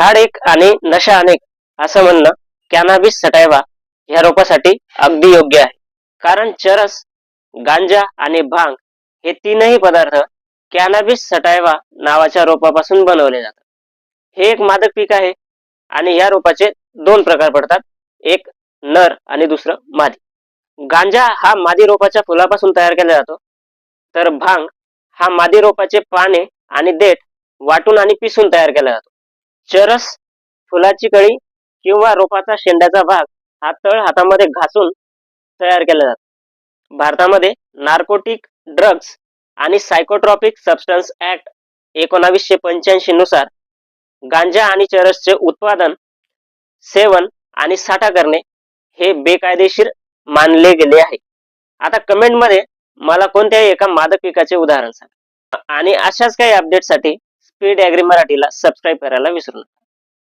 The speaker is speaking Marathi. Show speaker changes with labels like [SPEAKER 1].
[SPEAKER 1] झाड एक आणि नशा अनेक असं म्हणणं कॅनाबिस सटायवा ह्या रोपासाठी अगदी योग्य आहे. कारण चरस गांजा आणि भांग हे तीनही पदार्थ कॅनाबिस सटायवा नावाच्या रोपापासून बनवले जातात. हे एक मादक पीक आहे आणि या रोपाचे दोन प्रकार पडतात एक नर आणि दुसरं मादी. गांजा हा मादी रोपाच्या फुलापासून तयार केला जातो तर भांग हा मादी रोपाचे पाने आणि देठ वाटून आणि पिसून तयार केला जातो. चरस फुलाची कळी किंवा रोपाचा शेंड्याचा भाग हा तळ हातामध्ये घासून तयार केला जातो. भारतामध्ये नार्कोटिक ड्रग्ज आणि सायकोट्रॉपिक सबस्टन्स ऍक्ट एकोणावीसशे पंच्याऐंशी नुसार गांजा आणि चरसचे उत्पादन सेवन आणि साठा करणे हे बेकायदेशीर मानले गेले आहे. आता कमेंटमध्ये मला कोणत्याही एका मादक पिकाचे उदाहरण सांगा. आणि अशाच काही अपडेटसाठी स्पीड ॲग्री मराठीला सबस्क्राईब करायला विसरू नका.